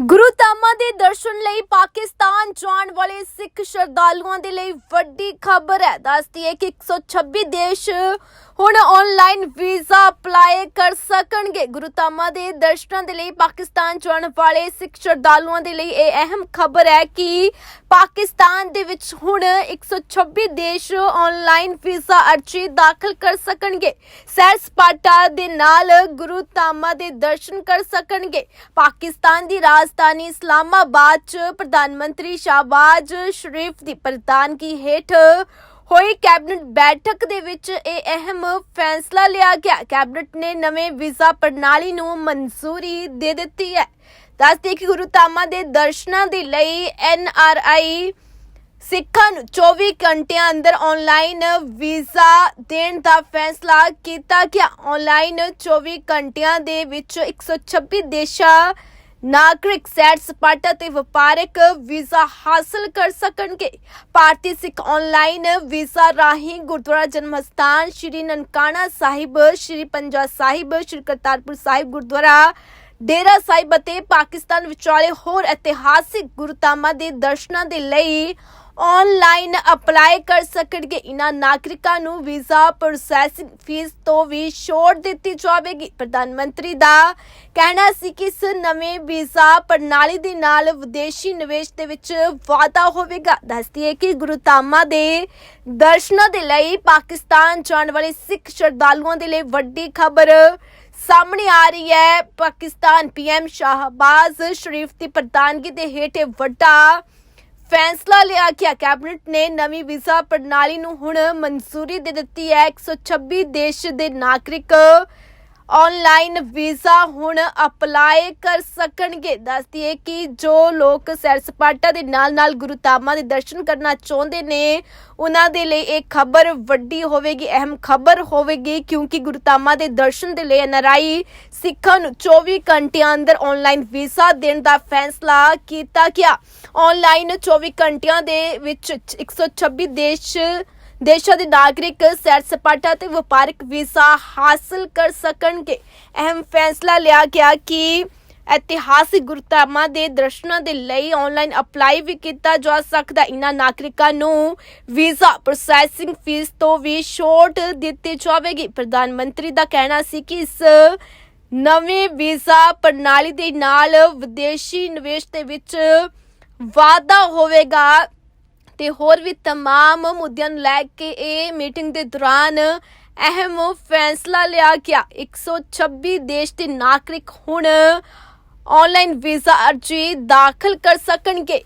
ਗੁਰੂ ਧਾਮਾਂ ਦੇ ਦਰਸ਼ਨ ਲਈ ਪਾਕਿਸਤਾਨ ਜਾਣ ਵਾਲੇ ਸਿੱਖ ਸ਼ਰਧਾਲੂਆਂ ਦੇ ਲਈ ਵੱਡੀ ਖਬਰ ਹੈ। ਦੱਸਦੀ ਹੈ ਕਿ 126 ਦੇਸ਼ ਹੁਣ ਆਨਲਾਈਨ ਵੀਜ਼ਾ ਅਪਲਾਈ ਕਰ ਸਕਣਗੇ। ਗੁਰੂ ਦੇ ਦਰਸ਼ਨਾਂ ਦੇ ਲਈ, ਪਾਕਿਸਤਾਨ ਜਾਣ ਵਾਲੇ ਸਿੱਖ ਸ਼ਰਧਾਲੂਆਂ ਦੇ ਲਈ ਇਹ ਅਹਿਮ ਖਬਰ ਹੈ ਕਿ ਪਾਕਿਸਤਾਨ ਦੇ ਵਿੱਚ ਹੁਣ 126 ਦੇਸ਼ ਆਨਲਾਈਨ ਵੀਜ਼ਾ ਅਰਜ਼ੀ ਦਾਖਲ ਕਰ ਸਕਣਗੇ। ਸੈਰ ਸਪਾਟਾ ਦੇ ਨਾਲ ਗੁਰੂ ਧਾਮਾਂ ਦੇ ਦਰਸ਼ਨ ਕਰ ਸਕਣਗੇ। ਪਾਕਿਸਤਾਨ ਦੀ ਰਾਜਧਾਨੀ ਇਸਲਾਮਾਬਾਦ ਚ ਪ੍ਰਧਾਨ ਮੰਤਰੀ ਸ਼ਾਹਬਾਜ਼ ਸ਼ਰੀਫ ਦੀ ਪ੍ਰਧਾਨਗੀ ਹੇਠ ਹੋਈ ਕੈਬਨਿਟ ਬੈਠਕ ਦੇ ਵਿੱਚ ਇਹ ਅਹਿਮ ਫੈਸਲਾ ਲਿਆ ਗਿਆ। ਕੈਬਨਿਟ ਨੇ ਨਵੇਂ ਵੀਜ਼ਾ ਪ੍ਰਣਾਲੀ ਨੂੰ ਮਨਜ਼ੂਰੀ ਦੇ ਦਿੱਤੀ ਹੈ। ਦੱਸਦੇ ਕਿ ਗੁਰੂ ਧਾਮਾਂ ਦੇ ਦਰਸ਼ਨਾਂ ਦੇ ਲਈ ਐਨ ਆਰ ਆਈ ਸਿੱਖਾਂ ਨੂੰ 24 ਘੰਟਿਆਂ ਅੰਦਰ ਆਨਲਾਈਨ ਵੀਜ਼ਾ ਦੇਣ ਦਾ ਫੈਸਲਾ ਕੀਤਾ ਗਿਆ। ਆਨਲਾਈਨ 24 ਘੰਟਿਆਂ ਦੇ ਵਿੱਚ 126 ਦੇਸ਼ਾਂ ਨਾਗਰਿਕ ਸੈਰ ਸਪਾਟਾ ਤੇ ਵਪਾਰਕ ਵੀਜ਼ਾ ਹਾਸਲ ਕਰ ਸਕਣਗੇ। ਭਾਰਤੀ ਸਿੱਖ ਆਨਲਾਈਨ ਵੀਜ਼ਾ ਰਾਹੀਂ ਗੁਰਦੁਆਰਾ ਜਨਮ ਸਥਾਨ ਸ਼੍ਰੀ ਨਨਕਾਣਾ ਸਾਹਿਬ, ਸ਼੍ਰੀ ਪੰਜਾ ਸਾਹਿਬ, ਸ਼੍ਰੀ ਕਰਤਾਰਪੁਰ ਸਾਹਿਬ ਗੁਰਦੁਆਰਾ, ਡੇਰਾ ਸਾਹਿਬ ਅਤੇ ਪਾਕਿਸਤਾਨ ਵਿਚਾਲੇ ਹੋਰ ਇਤਿਹਾਸਿਕ ਗੁਰਧਾਮਾਂ ਦੇ ਦਰਸ਼ਨਾਂ ਦੇ ਲਈ ਆਨਲਾਈਨ ਅਪਲਾਈ ਕਰ ਸਕਣਗੇ। ਇਨ੍ਹਾਂ ਨਾਗਰਿਕਾਂ ਨੂੰ ਵੀਜ਼ਾ ਪ੍ਰੋਸੈਸਿੰਗ ਫੀਸ ਤੋਂ ਵੀ ਛੋਟ ਦਿੱਤੀ ਜਾਵੇਗੀ। ਪ੍ਰਧਾਨ ਮੰਤਰੀ ਦਾ ਕਹਿਣਾ ਸੀ ਕਿ ਇਸ ਨਵੇਂ ਵੀਜ਼ਾ ਪ੍ਰਣਾਲੀ ਦੇ ਨਾਲ ਵਿਦੇਸ਼ੀ ਨਿਵੇਸ਼ ਦੇ ਵਿੱਚ ਵਾਧਾ ਹੋਵੇਗਾ। ਦੱਸਦੀ ਹੈ ਕਿ ਗੁਰਧਾਮਾਂ ਦੇ ਦਰਸ਼ਨਾਂ ਦੇ ਲਈ ਪਾਕਿਸਤਾਨ ਜਾਣ ਵਾਲੇ ਸਿੱਖ ਸ਼ਰਧਾਲੂਆਂ ਦੇ ਲਈ ਵੱਡੀ ਖਬਰ ਸਾਹਮਣੇ ਆ ਰਹੀ ਹੈ। ਪਾਕਿਸਤਾਨ ਪੀਐਮ ਸ਼ਾਹਬਾਜ਼ ਸ਼ਰੀਫ ਦੀ ਪ੍ਰਧਾਨਗੀ ਦੇ ਹੇਠ ਵੱਡਾ ਫੈਸਲਾ ਲਿਆ ਗਿਆ ਕੈਬਨਿਟ ਨੇ ਨਵੀਂ ਵੀਜ਼ਾ ਪ੍ਰਣਾਲੀ ਨੂੰ ਹੁਣ ਮਨਜ਼ੂਰੀ ਦੇ ਦਿੱਤੀ ਹੈ। 126 ਦੇਸ਼ ਦੇ ਨਾਗਰਿਕ ਆਨਲਾਈਨ ਵੀਜ਼ਾ ਹੁਣ ਅਪਲਾਈ ਕਰ ਸਕਣਗੇ। ਦੱਸਦੀ ਹੈ ਕਿ ਜੋ ਲੋਕ ਸੈਰ ਸਪਾਟਾ ਦੇ ਨਾਲ-ਨਾਲ ਗੁਰੂ ਧਾਮਾਂ ਦੇ ਦਰਸ਼ਨ ਕਰਨਾ ਚਾਹੁੰਦੇ ਨੇ, ਉਹਨਾਂ ਦੇ ਲਈ ਇਹ ਖਬਰ ਵੱਡੀ ਹੋਵੇਗੀ, ਅਹਿਮ ਖਬਰ ਹੋਵੇਗੀ, ਕਿਉਂਕਿ ਗੁਰੂ ਧਾਮਾਂ ਦੇ ਦਰਸ਼ਨ ਦੇ ਲਈ ਐਨਆਰਆਈ ਸਿੱਖਾਂ ਨੂੰ 24 ਘੰਟਿਆਂ ਅੰਦਰ ਆਨਲਾਈਨ ਵੀਜ਼ਾ ਦੇਣ ਦਾ ਫੈਸਲਾ ਕੀਤਾ ਗਿਆ। ਆਨਲਾਈਨ 24 ਘੰਟਿਆਂ ਦੇ ਵਿੱਚ 126 ਦੇਸ਼ ਦੇਸ਼ਾਂ ਦੇ ਨਾਗਰਿਕ ਸੈਰ ਸਪਾਟਾ ਤੇ ਵਪਾਰਕ ਵੀਜ਼ਾ ਹਾਸਲ ਕਰ ਸਕਣਗੇ। ਅਹਿਮ ਫੈਸਲਾ ਲਿਆ ਗਿਆ ਕਿ ਇਤਿਹਾਸਿਕ ਗੁਰਧਾਮਾਂ ਦੇ ਦਰਸ਼ਨਾਂ ਦੇ ਲਈ ਆਨਲਾਈਨ ਅਪਲਾਈ ਵੀ ਕੀਤਾ ਜਾ ਸਕਦਾ। ਇਹਨਾਂ ਨਾਗਰਿਕਾਂ ਨੂੰ ਵੀਜ਼ਾ ਪ੍ਰੋਸੈਸਿੰਗ ਫੀਸ ਤੋਂ ਵੀ ਛੋਟ ਦਿੱਤੀ ਜਾਵੇਗੀ। ਪ੍ਰਧਾਨ ਮੰਤਰੀ ਦਾ ਕਹਿਣਾ ਸੀ ਕਿ ਇਸ ਨਵੇਂ ਵੀਜ਼ਾ ਪ੍ਰਣਾਲੀ ਦੇ ਨਾਲ ਵਿਦੇਸ਼ੀ ਨਿਵੇਸ਼ ਦੇ ਵਿੱਚ ਵਾਧਾ ਹੋਵੇਗਾ। ਤੇ ਹੋਰ ਵੀ तमाम ਮੁੱਦਿਆਂ ਨੂੰ ਲੈ ਕੇ ਇਹ ਮੀਟਿੰਗ ਦੇ ਦੌਰਾਨ ਅਹਿਮ ਫੈਸਲਾ ਲਿਆ ਗਿਆ 126 ਦੇਸ਼ ਦੇ ਨਾਗਰਿਕ ਹੁਣ ਆਨਲਾਈਨ ਵੀਜ਼ਾ ਅਰਜ਼ੀ ਦਾਖਲ ਕਰ ਸਕਣਗੇ